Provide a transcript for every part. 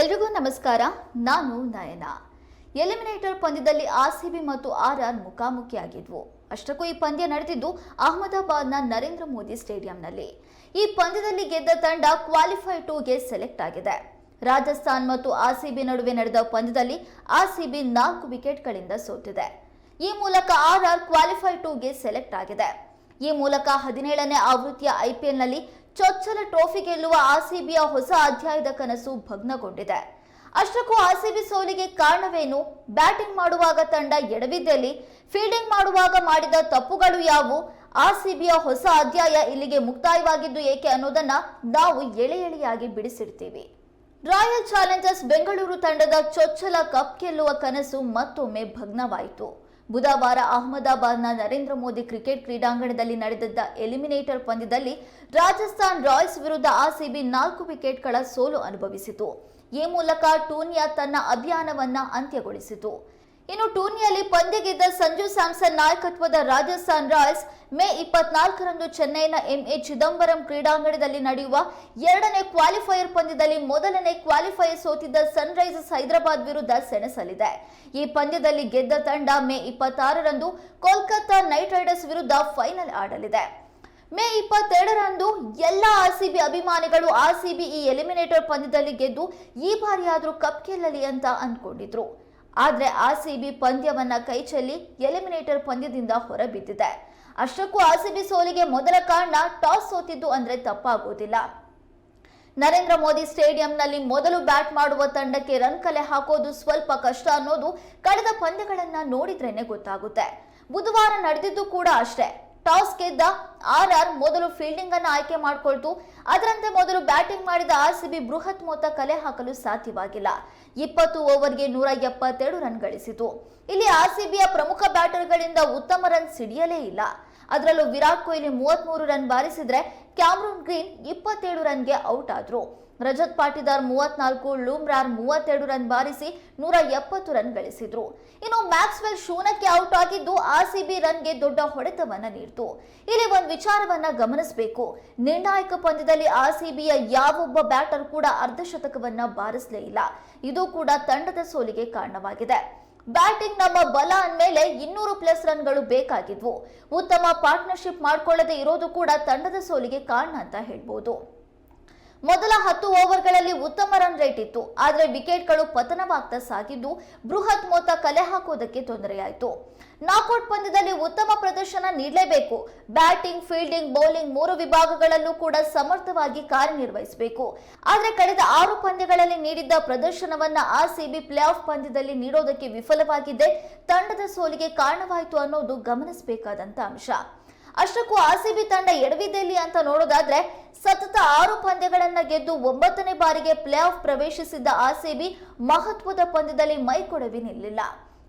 ಎಲ್ರಿಗೂ ನಮಸ್ಕಾರ. ನಾನು ನಯನ. ಎಲಿಮಿನೇಟರ್ ಪಂದ್ಯದಲ್ಲಿ ಆರ್ಸಿಬಿ ಮತ್ತು ಆರ್ಆರ್ ಮುಖಾಮುಖಿಯಾಗಿದ್ವು. ಅಷ್ಟಕ್ಕೂ ಈ ಪಂದ್ಯ ನಡೆದಿದ್ದು ಅಹಮದಾಬಾದ್ನ ನರೇಂದ್ರ ಮೋದಿ ಸ್ಟೇಡಿಯಂನಲ್ಲಿ. ಈ ಪಂದ್ಯದಲ್ಲಿ ಗೆದ್ದ ತಂಡ ಕ್ವಾಲಿಫೈ ಟೂಗೆ ಸೆಲೆಕ್ಟ್ ಆಗಿದೆ. ರಾಜಸ್ಥಾನ್ ಮತ್ತು ಆರ್ಸಿಬಿ ನಡುವೆ ನಡೆದ ಪಂದ್ಯದಲ್ಲಿ ಆರ್ಸಿಬಿ ನಾಲ್ಕು ವಿಕೆಟ್ಗಳಿಂದ ಸೋತಿದೆ. ಈ ಮೂಲಕ ಆರ್ಆರ್ ಕ್ವಾಲಿಫೈ ಟೂಗೆ ಸೆಲೆಕ್ಟ್ ಆಗಿದೆ. ಈ ಮೂಲಕ ಹದಿನೇಳನೇ ಆವೃತ್ತಿಯ ಐಪಿಎಲ್ನಲ್ಲಿ ಚೊಚ್ಚಲ ಟ್ರೋಫಿ ಗೆಲ್ಲುವ ಆರ್ಸಿಬಿಯ ಹೊಸ ಅಧ್ಯಾಯದ ಕನಸು ಭಗ್ನಗೊಂಡಿದೆ. ಅಷ್ಟಕ್ಕೂ ಆರ್ಸಿಬಿ ಸೋಲಿಗೆ ಕಾರಣವೇನು? ಬ್ಯಾಟಿಂಗ್ ಮಾಡುವಾಗ ತಂಡ ಎಡವಿದ್ದಲ್ಲಿ, ಫೀಲ್ಡಿಂಗ್ ಮಾಡುವಾಗ ಮಾಡಿದ ತಪ್ಪುಗಳು ಯಾವುವು? ಆರ್ಸಿಬಿಯ ಹೊಸ ಅಧ್ಯಾಯ ಇಲ್ಲಿಗೆ ಮುಕ್ತಾಯವಾಗಿದ್ದು ಏಕೆ ಅನ್ನೋದನ್ನ ನಾವು ಎಳೆ ಎಳೆಯಾಗಿ ಬಿಡಿಸಿಡ್ತೀವಿ. ರಾಯಲ್ ಚಾಲೆಂಜರ್ಸ್ ಬೆಂಗಳೂರು ತಂಡದ ಚೊಚ್ಚಲ ಕಪ್ ಗೆಲ್ಲುವ ಕನಸು ಮತ್ತೊಮ್ಮೆ ಭಗ್ನವಾಯಿತು. ಬುಧವಾರ ಅಹಮದಾಬಾದ್ನ ನರೇಂದ್ರ ಮೋದಿ ಕ್ರಿಕೆಟ್ ಕ್ರೀಡಾಂಗಣದಲ್ಲಿ ನಡೆದಿದ್ದ ಎಲಿಮಿನೇಟರ್ ಪಂದ್ಯದಲ್ಲಿ ರಾಜಸ್ಥಾನ್ ರಾಯಲ್ಸ್ ವಿರುದ್ಧ ಆರ್ಸಿಬಿ ನಾಲ್ಕು ವಿಕೆಟ್ಗಳ ಸೋಲು ಅನುಭವಿಸಿತು. ಈ ಮೂಲಕ ಟೂರ್ನಿಯ ತನ್ನ ಅಭಿಯಾನವನ್ನ ಅಂತ್ಯಗೊಳಿಸಿತು. ಇನ್ನು ಟೂರ್ನಿಯಲ್ಲಿ ಪಂದ್ಯ ಗೆದ್ದ ಸಂಜು ಸ್ಯಾಮ್ಸನ್ ನಾಯಕತ್ವದ ರಾಜಸ್ಥಾನ್ ರಾಯಲ್ಸ್ ಮೇ ಇಪ್ಪತ್ನಾಲ್ಕರಂದು ಚೆನ್ನೈನ ಎಂಎ ಚಿದಂಬರಂ ಕ್ರೀಡಾಂಗಣದಲ್ಲಿ ನಡೆಯುವ ಎರಡನೇ ಕ್ವಾಲಿಫೈಯರ್ ಪಂದ್ಯದಲ್ಲಿ ಮೊದಲನೇ ಕ್ವಾಲಿಫೈಯರ್ ಸೋತಿದ್ದ ಸನ್ರೈಸರ್ಸ್ ಹೈದರಾಬಾದ್ ವಿರುದ್ಧ ಸೆಣಸಲಿದೆ. ಈ ಪಂದ್ಯದಲ್ಲಿ ಗೆದ್ದ ತಂಡ ಮೇ ಇಪ್ಪತ್ತಾರರಂದು ಕೋಲ್ಕತ್ತಾ ನೈಟ್ ರೈಡರ್ಸ್ ವಿರುದ್ಧ ಫೈನಲ್ ಆಡಲಿದೆ. ಮೇ ಇಪ್ಪತ್ತೆರಡರಂದು ಎಲ್ಲ ಆರ್ಸಿಬಿ ಅಭಿಮಾನಿಗಳು ಆರ್ಸಿಬಿ ಈ ಎಲಿಮಿನೇಟರ್ ಪಂದ್ಯದಲ್ಲಿ ಗೆದ್ದು ಈ ಬಾರಿಯಾದರೂ ಕಪ್ ಗೆಲ್ಲಲಿ ಅಂತ ಅಂದ್ಕೊಂಡಿದ್ರು. ಆದ್ರೆ ಆರ್ಸಿಬಿ ಪಂದ್ಯವನ್ನ ಕೈಚೆಲ್ಲಿ ಎಲಿಮಿನೇಟರ್ ಪಂದ್ಯದಿಂದ ಹೊರಬಿದ್ದಿದೆ. ಅಷ್ಟಕ್ಕೂ ಆರ್ಸಿಬಿ ಸೋಲಿಗೆ ಮೊದಲ ಕಾರಣ ಟಾಸ್ ಸೋತಿದ್ದು ಅಂದ್ರೆ ತಪ್ಪಾಗೋದಿಲ್ಲ. ನರೇಂದ್ರ ಮೋದಿ ಸ್ಟೇಡಿಯಂನಲ್ಲಿ ಮೊದಲು ಬ್ಯಾಟ್ ಮಾಡುವ ತಂಡಕ್ಕೆ ರನ್ ಕಲೆ ಹಾಕೋದು ಸ್ವಲ್ಪ ಕಷ್ಟ ಅನ್ನೋದು ಕಳೆದ ಪಂದ್ಯಗಳನ್ನ ನೋಡಿದ್ರೇನೆ ಗೊತ್ತಾಗುತ್ತೆ. ಬುಧವಾರ ನಡೆದಿದ್ದು ಕೂಡ ಅಷ್ಟೇ. ಟಾಸ್ ಗೆದ್ದ ಆರ್ ಆರ್ ಮೊದಲು ಫೀಲ್ಡಿಂಗ್ ಅನ್ನು ಆಯ್ಕೆ ಮಾಡಿಕೊಳ್ತು. ಅದರಂತೆ ಮೊದಲು ಬ್ಯಾಟಿಂಗ್ ಮಾಡಿದ ಆರ್ ಸಿಬಿ ಬೃಹತ್ ಮೊತ್ತ ಕಲೆ ಹಾಕಲು ಸಾಧ್ಯವಾಗಿಲ್ಲ. ಇಪ್ಪತ್ತು ಓವರ್ಗೆ ನೂರ ಎಪ್ಪತ್ತೆರಡು ರನ್ ಗಳಿಸಿತು. ಇಲ್ಲಿ ಆರ್ ಸಿಬಿಯ ಪ್ರಮುಖ ಬ್ಯಾಟರ್ಗಳಿಂದ ಉತ್ತಮ ರನ್ ಸಿಡಿಯಲೇ ಇಲ್ಲ. ಅದರಲ್ಲೂ ವಿರಾಟ್ ಕೊಹ್ಲಿ ಮೂವತ್ಮೂರು ರನ್ ಬಾರಿಸಿದ್ರೆ ಕ್ಯಾಮ್ರೂನ್ ಗ್ರೀನ್ ಇಪ್ಪತ್ತೇಳು ರನ್ಗೆ ಔಟ್ ಆದ್ರು. ರಜತ್ ಪಾಟಿದಾರ್ ಮೂವತ್ನಾಲ್ಕು, ಲೂಮ್ರಾರ್ ಮೂವತ್ತೆರಡು ರನ್ ಬಾರಿಸಿ ನೂರ ಎಪ್ಪತ್ತು ರನ್ ಗಳಿಸಿದ್ರು. ಇನ್ನು ಮ್ಯಾಕ್ಸ್ವೆಲ್ ಶೂನಕ್ಕೆ ಔಟ್ ಆಗಿದ್ದು ಆರ್ಸಿಬಿ ರನ್ಗೆ ದೊಡ್ಡ ಹೊಡೆತವನ್ನ ನೀಡಿತು. ಇಲ್ಲಿ ಒಂದು ವಿಚಾರವನ್ನ ಗಮನಿಸಬೇಕು. ನಿರ್ಣಾಯಕ ಪಂದ್ಯದಲ್ಲಿ ಆರ್ಸಿಬಿಯ ಯಾವೊಬ್ಬ ಬ್ಯಾಟರ್ ಕೂಡ ಅರ್ಧಶತಕವನ್ನ ಬಾರಿಸಲೇ ಇಲ್ಲ. ಇದು ಕೂಡ ತಂಡದ ಸೋಲಿಗೆ ಕಾರಣವಾಗಿದೆ. ಬ್ಯಾಟಿಂಗ್ ನಮ್ಮ ಬಲ ಅಂದಮೇಲೆ ಇನ್ನೂರು ಪ್ಲಸ್ ರನ್ಗಳು ಬೇಕಾಗಿದ್ವು. ಉತ್ತಮ ಪಾರ್ಟ್ನರ್ಶಿಪ್ ಮಾಡ್ಕೊಳ್ಳದೆ ಇರೋದು ಕೂಡ ತಂಡದ ಸೋಲಿಗೆ ಕಾರಣ ಅಂತ ಹೇಳ್ಬೋದು. ಮೊದಲ ಹತ್ತು ಓವರ್ಗಳಲ್ಲಿ ಉತ್ತಮ ರನ್ ರೇಟ್ ಇತ್ತು. ಆದರೆ ವಿಕೆಟ್ಗಳು ಪತನವಾಗ್ತಾ ಸಾಗಿದ್ದು ಬೃಹತ್ ಮೊತ್ತ ಕಲೆ ಹಾಕುವುದಕ್ಕೆ ತೊಂದರೆಯಾಯಿತು. ನಾಕೌಟ್ ಪಂದ್ಯದಲ್ಲಿ ಉತ್ತಮ ಪ್ರದರ್ಶನ ನೀಡಲೇಬೇಕು. ಬ್ಯಾಟಿಂಗ್, ಫೀಲ್ಡಿಂಗ್, ಬೌಲಿಂಗ್ ಮೂರು ವಿಭಾಗಗಳಲ್ಲೂ ಕೂಡ ಸಮರ್ಥವಾಗಿ ಕಾರ್ಯನಿರ್ವಹಿಸಬೇಕು. ಆದರೆ ಕಳೆದ ಆರು ಪಂದ್ಯಗಳಲ್ಲಿ ನೀಡಿದ್ದ ಪ್ರದರ್ಶನವನ್ನ ಆರ್ಸಿಬಿ ಪ್ಲೇ ಆಫ್ ಪಂದ್ಯದಲ್ಲಿ ನೀಡೋದಕ್ಕೆ ವಿಫಲವಾಗಿದೆ. ತಂಡದ ಸೋಲಿಗೆ ಕಾರಣವಾಯಿತು ಅನ್ನೋದು ಗಮನಿಸಬೇಕಾದಂತ ಅಂಶ. ಅಷ್ಟಕ್ಕೂ ಆರ್ಸಿಬಿ ತಂಡ ಎಡವಿದೆಯಲ್ಲಿ ಅಂತ ನೋಡೋದಾದ್ರೆ ಸತತ ಆರು ಪಂದ್ಯಗಳನ್ನು ಗೆದ್ದು ಒಂಬತ್ತನೇ ಬಾರಿಗೆ ಪ್ಲೇ ಆಫ್ ಪ್ರವೇಶಿಸಿದ್ದ ಆರ್ಸಿಬಿ ಮಹತ್ವದ ಪಂದ್ಯದಲ್ಲಿ ಮೈಕೊಡವಿ ನಿಲ್ಲಿಲ್ಲ.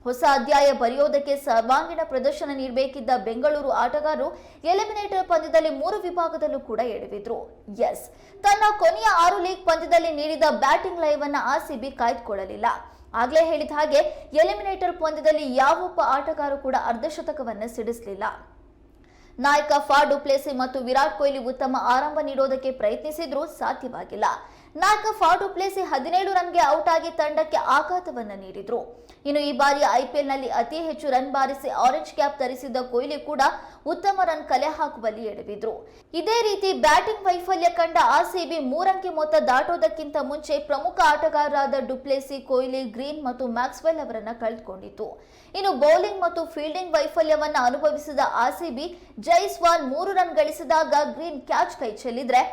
ಹೊಸ ಅಧ್ಯಾಯ ಬರೆಯೋದಕ್ಕೆ ಸರ್ವಾಂಗೀಣ ಪ್ರದರ್ಶನ ನೀಡಬೇಕಿದ್ದ ಬೆಂಗಳೂರು ಆಟಗಾರರು ಎಲಿಮಿನೇಟರ್ ಪಂದ್ಯದಲ್ಲಿ ಮೂರು ವಿಭಾಗದಲ್ಲೂ ಕೂಡ ಎಡವಿದ್ರು. ಎಸ್, ತನ್ನ ಕೊನೆಯ ಆರು ಲೀಗ್ ಪಂದ್ಯದಲ್ಲಿ ನೀಡಿದ ಬ್ಯಾಟಿಂಗ್ ಲೈವ್ ಅನ್ನು ಆರ್ಸಿಬಿ ಕಾಯ್ದುಕೊಳ್ಳಲಿಲ್ಲ. ಆಗ್ಲೇ ಹೇಳಿದ ಹಾಗೆ ಎಲಿಮಿನೇಟರ್ ಪಂದ್ಯದಲ್ಲಿ ಯಾವೊಬ್ಬ ಆಟಗಾರ ಕೂಡ ಅರ್ಧಶತಕವನ್ನ ಸಿಡಿಸಲಿಲ್ಲ. ನಾಯಕ ಫಾ ಡುಪ್ಲೇಸಿ ಮತ್ತು ವಿರಾಟ್ ಕೊಹ್ಲಿ ಉತ್ತಮ ಆರಂಭ ನೀಡೋದಕ್ಕೆ ಪ್ರಯತ್ನಿಸಿದ್ರೂ ಸಾಧ್ಯವಾಗಿಲ್ಲ. ನಾಯಕ ಫಾ ಡುಪ್ಲೇಸಿ ಹದಿನೇಳು ರನ್ಗೆ ಔಟ್ ಆಗಿ ತಂಡಕ್ಕೆ ಆಘಾತವನ್ನ ನೀಡಿದ್ರು. ಇನ್ನು ಈ ಬಾರಿ ಐಪಿಎಲ್ನಲ್ಲಿ ಅತಿ ಹೆಚ್ಚು ರನ್ ಬಾರಿಸಿ ಆರೆಂಜ್ ಕ್ಯಾಪ್ ಧರಿಸಿದ್ದ ಕೊಹ್ಲಿ ಕೂಡ ಉತ್ತಮ ರನ್ ಕಲೆ ಹಾಕುವಲ್ಲಿ ಎಡವಿದ್ರು. ಇದೇ ರೀತಿ ಬ್ಯಾಟಿಂಗ್ ವೈಫಲ್ಯ ಕಂಡ ಆರ್ಸಿಬಿ ಮೂರಂಕಿ ಮೊತ್ತ ದಾಟೋದಕ್ಕಿಂತ ಮುಂಚೆ ಪ್ರಮುಖ ಆಟಗಾರರಾದ ಡುಪ್ಲೇಸಿ, ಕೊಹ್ಲಿ, ಗ್ರೀನ್ ಮತ್ತು ಮ್ಯಾಕ್ಸ್ವೆಲ್ ಅವರನ್ನ ಕಳೆದುಕೊಂಡಿತ್ತು. ಇನ್ನು ಬೌಲಿಂಗ್ ಮತ್ತು ಫೀಲ್ಡಿಂಗ್ ವೈಫಲ್ಯವನ್ನು ಅನುಭವಿಸಿದ ಆರ್ಸಿಬಿ ಜೈಸ್ವಾಲ್ ಮೂರು ರನ್ ಗಳಿಸಿದಾಗ ಗ್ರೀನ್ ಕ್ಯಾಚ್ ಕೈ ಚೆಲ್ಲಿದ್ರೆ,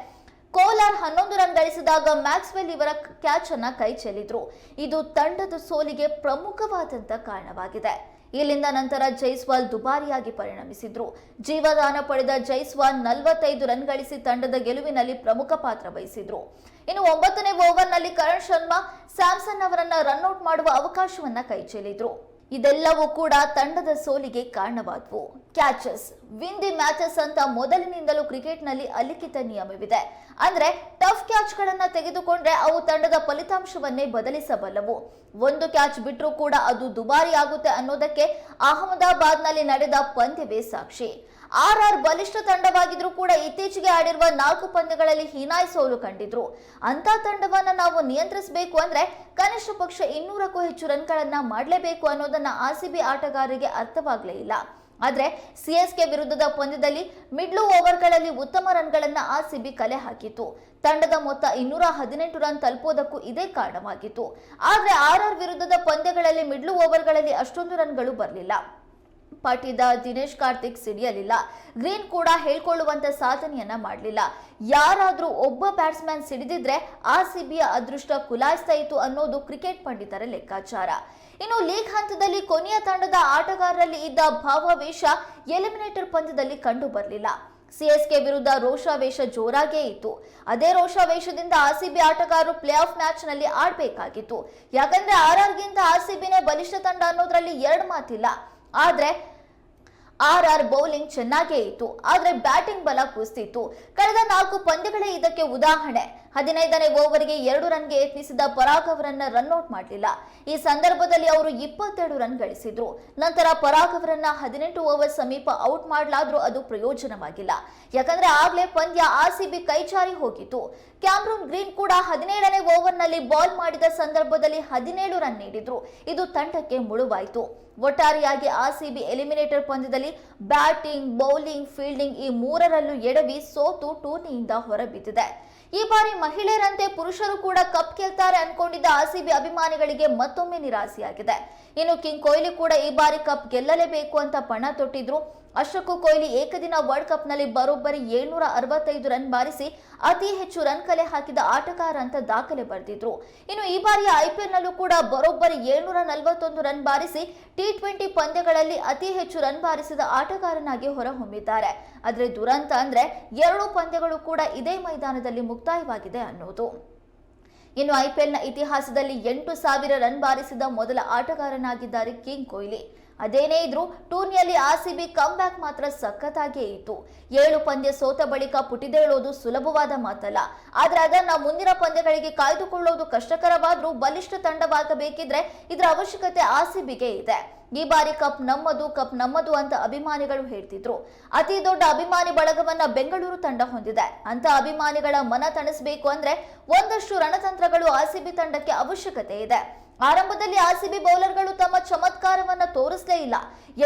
ಕೋಲಾರ್ ಹನ್ನೊಂದು ರನ್ ಗಳಿಸಿದಾಗ ಮ್ಯಾಕ್ಸ್ವೆಲ್ ಇವರ ಕ್ಯಾಚ್ ಅನ್ನ ಕೈ ಚೆಲ್ಲಿದ್ರು. ಇದು ತಂಡದ ಸೋಲಿಗೆ ಪ್ರಮುಖವಾದಂತ ಕಾರಣವಾಗಿದೆ. ಇಲ್ಲಿಂದ ನಂತರ ಜೈಸ್ವಾಲ್ ದುಬಾರಿಯಾಗಿ ಪರಿಣಮಿಸಿದ್ರು. ಜೀವದಾನ ಪಡೆದ ಜೈಸ್ವಾಲ್ ನಲವತ್ತೈದು ರನ್ ಗಳಿಸಿ ತಂಡದ ಗೆಲುವಿನಲ್ಲಿ ಪ್ರಮುಖ ಪಾತ್ರ ವಹಿಸಿದ್ರು. ಇನ್ನು ಒಂಬತ್ತನೇ ಓವರ್ನಲ್ಲಿ ಕರಣ್ ಶರ್ಮಾ, ಸ್ಯಾಮ್ಸನ್ ಅವರನ್ನ ರನ್ಔಟ್ ಮಾಡುವ ಅವಕಾಶವನ್ನ ಕೈ ಚೆಲ್ಲಿದ್ರು ಇದೆಲ್ಲವೂ ಕೂಡ ತಂಡದ ಸೋಲಿಗೆ ಕಾರಣವಾದವು. ಕ್ಯಾಚಸ್ ವಿನ್ ದಿ ಮ್ಯಾಚಸ್ ಅಂತ ಮೊದಲಿನಿಂದಲೂ ಕ್ರಿಕೆಟ್ನಲ್ಲಿ ಅಲಿಖಿತ ನಿಯಮವಿದೆ. ಅಂದ್ರೆ ಟಫ್ ಕ್ಯಾಚ್ಗಳನ್ನ ತೆಗೆದುಕೊಂಡ್ರೆ ಅವು ತಂಡದ ಫಲಿತಾಂಶವನ್ನೇ ಬದಲಿಸಬಲ್ಲವು. ಒಂದು ಕ್ಯಾಚ್ ಬಿಟ್ಟರೂ ಕೂಡ ಅದು ದುಬಾರಿ ಆಗುತ್ತೆ ಅನ್ನೋದಕ್ಕೆ ಅಹಮದಾಬಾದ್ನಲ್ಲಿ ನಡೆದ ಪಂದ್ಯವೇ ಸಾಕ್ಷಿ. ಆರ್ ಆರ್ ಬಲಿಷ್ಠ ತಂಡವಾಗಿದ್ರೂ ಕೂಡ ಇತ್ತೀಚೆಗೆ ಆಡಿರುವ ನಾಲ್ಕು ಪಂದ್ಯಗಳಲ್ಲಿ ಹೀನಾಯ್ ಸೋಲು ಕಂಡಿದ್ರು. ಅಂತ ತಂಡವನ್ನ ನಾವು ನಿಯಂತ್ರಿಸಬೇಕು ಅಂದ್ರೆ ಕನಿಷ್ಠ ಪಕ್ಷ ಇನ್ನೂರಕ್ಕೂ ಹೆಚ್ಚು ರನ್ಗಳನ್ನ ಮಾಡಲೇಬೇಕು ಅನ್ನೋದನ್ನ ಆರ್ಸಿಬಿ ಆಟಗಾರರಿಗೆ ಅರ್ಥವಾಗಲೇ ಇಲ್ಲ. ಆದ್ರೆ ಸಿಎಸ್ಕೆ ವಿರುದ್ಧದ ಪಂದ್ಯದಲ್ಲಿ ಮಿಡ್ಲು ಓವರ್ಗಳಲ್ಲಿ ಉತ್ತಮ ರನ್ಗಳನ್ನ ಆರ್ಸಿಬಿ ಕಲೆ ಹಾಕಿತು ತಂಡದ ಮೊತ್ತ ಇನ್ನೂರ ಹದಿನೆಂಟು ರನ್ ತಲುಪುವುದಕ್ಕೂ ಇದೇ ಕಾರಣವಾಗಿತ್ತು. ಆದ್ರೆ ಆರ್ ವಿರುದ್ಧದ ಪಂದ್ಯಗಳಲ್ಲಿ ಮಿಡ್ಲು ಓವರ್ಗಳಲ್ಲಿ ಅಷ್ಟೊಂದು ರನ್ಗಳು ಬರಲಿಲ್ಲ. ಪಾಟಿದ ದಿನೇಶ್ ಕಾರ್ತಿಕ್ ಸಿಡಿಯಲಿಲ್ಲ. ಗ್ರೀನ್ ಕೂಡ ಹೇಳ್ಕೊಳ್ಳುವಂತ ಸಾಧನೆಯನ್ನ ಮಾಡಲಿಲ್ಲ. ಯಾರಾದರೂ ಒಬ್ಬ ಬ್ಯಾಟ್ಸ್ಮನ್ ಸಿಡಿದಿದ್ರೆ ಆರ್ಸಿಬಿಯ ಅದೃಷ್ಟ ಕುಲಾಯಿಸ್ತಾ ಇತ್ತು ಅನ್ನೋದು ಕ್ರಿಕೆಟ್ ಪಂಡಿತರ ಲೆಕ್ಕಾಚಾರ. ಇನ್ನು ಲೀಗ್ ಹಂತದಲ್ಲಿ ಕೊನೆಯ ತಂಡದ ಆಟಗಾರರಲ್ಲಿ ಇದ್ದ ಭಾವಾವೇಶ ಎಲಿಮಿನೇಟರ್ ಪಂದ್ಯದಲ್ಲಿ ಕಂಡು ಬರಲಿಲ್ಲ ಸಿಎಸ್ಕೆ ವಿರುದ್ಧ ರೋಷಾವೇಶ ಜೋರಾಗೇ ಇತ್ತು. ಅದೇ ರೋಷಾವೇಶದಿಂದ ಆರ್ಸಿಬಿ ಆಟಗಾರರು ಪ್ಲೇ ಆಫ್ ಮ್ಯಾಚ್ನಲ್ಲಿ ಆಡಬೇಕಾಗಿತ್ತು. ಯಾಕಂದ್ರೆ ಆರ್ಆರ್ಗಿಂತ ಆರ್ಸಿಬಿನೇ ಬಲಿಷ್ಠ ತಂಡ ಅನ್ನೋದ್ರಲ್ಲಿ ಎರಡು ಮಾತಿಲ್ಲ. ಆದ್ರೆ ಆರ್ ಆರ್ ಬೌಲಿಂಗ್ ಚೆನ್ನಾಗೇ ಇತ್ತು, ಆದರೆ ಬ್ಯಾಟಿಂಗ್ ಬಲ ಕುಸಿತಿತ್ತು. ಕಳೆದ ನಾಲ್ಕು ಪಂದ್ಯಗಳೇ ಇದಕ್ಕೆ ಉದಾಹರಣೆ. ಹದಿನೈದನೇ ಓವರ್ಗೆ ಎರಡು ರನ್ಗೆ ಯತ್ನಿಸಿದ ಪರಾಗ್ ಅವರನ್ನ ರನ್ಔಟ್ ಮಾಡಲಿಲ್ಲ. ಈ ಸಂದರ್ಭದಲ್ಲಿ ಅವರು ಇಪ್ಪತ್ತೆರಡು ರನ್ ಗಳಿಸಿದ್ರು. ನಂತರ ಪರಾಗ್ ಅವರನ್ನ ಹದಿನೆಂಟು ಓವರ್ ಸಮೀಪ ಔಟ್ ಮಾಡಲಾದ್ರೂ ಅದು ಪ್ರಯೋಜನವಾಗಿಲ್ಲ. ಯಾಕಂದ್ರೆ ಆಗ್ಲೇ ಪಂದ್ಯ ಆರ್ಸಿಬಿ ಕೈಚಾರಿ ಹೋಗಿತ್ತು. ಕ್ಯಾಮ್ರೂನ್ ಗ್ರೀನ್ ಕೂಡ ಹದಿನೇಳನೇ ಓವರ್ನಲ್ಲಿ ಬಾಲ್ ಮಾಡಿದ ಸಂದರ್ಭದಲ್ಲಿ ಹದಿನೇಳು ರನ್ ನೀಡಿದ್ರು. ಇದು ತಂಡಕ್ಕೆ ಮುಳುವಾಯಿತು. ಒಟ್ಟಾರೆಯಾಗಿ ಆರ್ಸಿಬಿ ಎಲಿಮಿನೇಟರ್ ಪಂದ್ಯದಲ್ಲಿ ಬ್ಯಾಟಿಂಗ್, ಬೌಲಿಂಗ್, ಫೀಲ್ಡಿಂಗ್ ಈ ಮೂರರಲ್ಲೂ ಎಡವಿ ಸೋತು ಟೂರ್ನಿಯಿಂದ ಹೊರಬಿದ್ದಿದೆ. ಈ ಬಾರಿ ಮಹಿಳೆಯರಂತೆ ಪುರುಷರು ಕೂಡ ಕಪ್ ಗೆಲ್ತಾರೆ ಅನ್ಕೊಂಡಿದ್ದ ಆರ್ಸಿಬಿ ಅಭಿಮಾನಿಗಳಿಗೆ ಮತ್ತೊಮ್ಮೆ ನಿರಾಸೆಯಾಗಿದೆ. ಇನ್ನು ಕಿಂಗ್ ಕೊಹ್ಲಿ ಕೂಡ ಈ ಬಾರಿ ಕಪ್ ಗೆಲ್ಲಲೇಬೇಕು ಅಂತ ಪಣ ತೊಟ್ಟಿದ್ರು. ಅಷ್ಟಕ್ಕೂ ಕೊಹ್ಲಿ ಏಕದಿನ ವರ್ಲ್ಡ್ ಕಪ್ನಲ್ಲಿ ಬರೋಬ್ಬರಿ ಏಳ್ನೂರ ಅರವತ್ತೈದು ರನ್ ಬಾರಿಸಿ ಅತಿ ಹೆಚ್ಚು ರನ್ ಕಲೆ ಹಾಕಿದ ಆಟಗಾರ ಅಂತ ದಾಖಲೆ ಬರೆದಿದ್ರು. ಇನ್ನು ಈ ಬಾರಿಯ ಐಪಿಎಲ್ನಲ್ಲೂ ಕೂಡ ಬರೋಬ್ಬರಿ ಏಳ್ನೂರ ನಲವತ್ತೊಂದು ರನ್ ಬಾರಿಸಿ ಟಿ ಟ್ವೆಂಟಿ ಪಂದ್ಯಗಳಲ್ಲಿ ಅತಿ ಹೆಚ್ಚು ರನ್ ಬಾರಿಸಿದ ಆಟಗಾರನಾಗಿ ಹೊರಹೊಮ್ಮಿದ್ದಾರೆ. ಆದರೆ ದುರಂತ ಅಂದ್ರೆ ಎರಡು ಪಂದ್ಯಗಳು ಕೂಡ ಇದೇ ಮೈದಾನದಲ್ಲಿ ಮುಕ್ತಾಯವಾಗಿದೆ ಅನ್ನೋದು. ಇನ್ನು ಐಪಿಎಲ್ನ ಇತಿಹಾಸದಲ್ಲಿ ಎಂಟು ಸಾವಿರ ರನ್ ಬಾರಿಸಿದ ಮೊದಲ ಆಟಗಾರನಾಗಿದ್ದಾರೆ ಕಿಂಗ್ ಕೊಹ್ಲಿ. ಅದೇನೇ ಇದ್ರೂ ಟೂರ್ನಿಯಲ್ಲಿ ಆರ್ಸಿಬಿ ಕಮ್ ಬ್ಯಾಕ್ ಮಾತ್ರ ಸಖತ್ತಾಗಿಯೇ ಇತ್ತು. ಏಳು ಪಂದ್ಯ ಸೋತ ಬಳಿಕ ಪುಟಿದೇಳೋದು ಸುಲಭವಾದ ಮಾತಲ್ಲ. ಆದ್ರೆ ಅದನ್ನ ಮುಂದಿನ ಪಂದ್ಯಗಳಿಗೆ ಕಾಯ್ದುಕೊಳ್ಳೋದು ಕಷ್ಟಕರವಾದ್ರೂ ಬಲಿಷ್ಠ ತಂಡವಾಗಬೇಕಿದ್ರೆ ಇದರ ಅವಶ್ಯಕತೆ ಆರ್ಸಿಬಿಗೆ ಇದೆ. ಈ ಬಾರಿ ಕಪ್ ನಮ್ಮದು ಕಪ್ ನಮ್ಮದು ಅಂತ ಅಭಿಮಾನಿಗಳು ಹೇಳ್ತಿದ್ರು. ಅತಿ ದೊಡ್ಡ ಅಭಿಮಾನಿ ಬಳಗವನ್ನ ಬೆಂಗಳೂರು ತಂಡ ಹೊಂದಿದೆ. ಅಂತ ಅಭಿಮಾನಿಗಳ ಮನ ತಣಿಸಬೇಕು ಅಂದ್ರೆ ಒಂದಷ್ಟು ರಣತಂತ್ರಗಳು ಆರ್ಸಿಬಿ ತಂಡಕ್ಕೆ ಅವಶ್ಯಕತೆ ಇದೆ. ಆರಂಭದಲ್ಲಿ ಆರ್ಸಿಬಿ ಬೌಲರ್ಗಳು ತಮ್ಮ ಚಮತ್ಕಾರವನ್ನ ತೋರಿಸಲೇ ಇಲ್ಲ.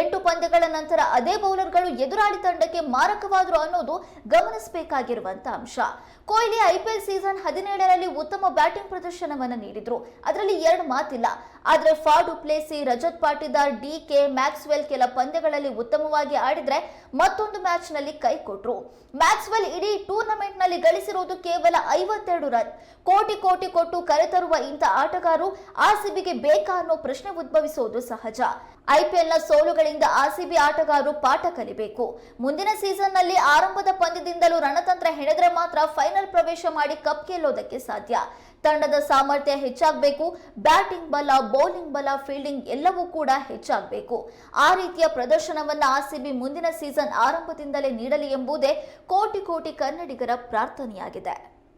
ಎಂಟು ಪಂದ್ಯಗಳ ನಂತರ ಅದೇ ಬೌಲರ್ಗಳು ಎದುರಾಳಿ ತಂಡಕ್ಕೆ ಮಾರಕವಾದರು ಅನ್ನೋದು ಗಮನಿಸಬೇಕಾಗಿರುವಂತ ಅಂಶ. ಕೊಹ್ಲಿ ಐಪಿಎಲ್ ಸೀಸನ್ ಹದಿನೇಳರಲ್ಲಿ ಉತ್ತಮ ಬ್ಯಾಟಿಂಗ್ ಪ್ರದರ್ಶನವನ್ನು ನೀಡಿದ್ರು. ಅದರಲ್ಲಿ ಎರಡು ಮಾತಿಲ್ಲ. ಆದರೆ Faf du Plessis, Rajat Patidar, D K, Maxwell ಕೆಲ ಪಂದ್ಯಗಳಲ್ಲಿ ಉತ್ತಮವಾಗಿ ಆಡಿದ್ರೆ ಮತ್ತೊಂದು ಮ್ಯಾಚ್ನಲ್ಲಿ ಕೈ ಕೊಟ್ರು. ಮ್ಯಾಕ್ಸ್ವೆಲ್ ಇಡೀ ಟೂರ್ನಮೆಂಟ್ ನಲ್ಲಿ ಗಳಿಸಿರುವುದು ಕೇವಲ ಐವತ್ತೆರಡು ರನ್. ಕೋಟಿ ಕೋಟಿ ಕೊಟ್ಟು ಕರೆತರುವ ಇಂಥ ಆಟಗಾರರು ಆರ್ಸಿಬಿಗೆ ಬೇಕಾ ಅನ್ನೋ ಪ್ರಶ್ನೆ ಉದ್ಭವಿಸುವುದು ಸಹಜ. ಐಪಿಎಲ್ನ ಸೋಲುಗಳಿಂದ ಆರ್ಸಿಬಿ ಆಟಗಾರರು ಪಾಠ ಕಲಿಬೇಕು. ಮುಂದಿನ ಸೀಸನ್ನಲ್ಲಿ ಆರಂಭದ ಪಂದ್ಯದಿಂದಲೂ ರಣತಂತ್ರ ಹೆಣೆದ್ರೆ ಮಾತ್ರ ಫೈನಲ್ ಪ್ರವೇಶ ಮಾಡಿ ಕಪ್ ಗೆಲ್ಲೋದಕ್ಕೆ ಸಾಧ್ಯ. ತಂಡದ ಸಾಮರ್ಥ್ಯ ಹೆಚ್ಚಾಗಬೇಕು. ಬ್ಯಾಟಿಂಗ್ ಬಲ, ಬೌಲಿಂಗ್ ಬಲ, ಫೀಲ್ಡಿಂಗ್ ಎಲ್ಲವೂ ಕೂಡ ಹೆಚ್ಚಾಗಬೇಕು. ಆ ರೀತಿಯ ಪ್ರದರ್ಶನವನ್ನ ಆರ್ಸಿಬಿ ಮುಂದಿನ ಸೀಸನ್ ಆರಂಭದಿಂದಲೇ ನೀಡಲಿ ಎಂಬುದೇ ಕೋಟಿ ಕೋಟಿ ಕನ್ನಡಿಗರ ಪ್ರಾರ್ಥನೆಯಾಗಿದೆ.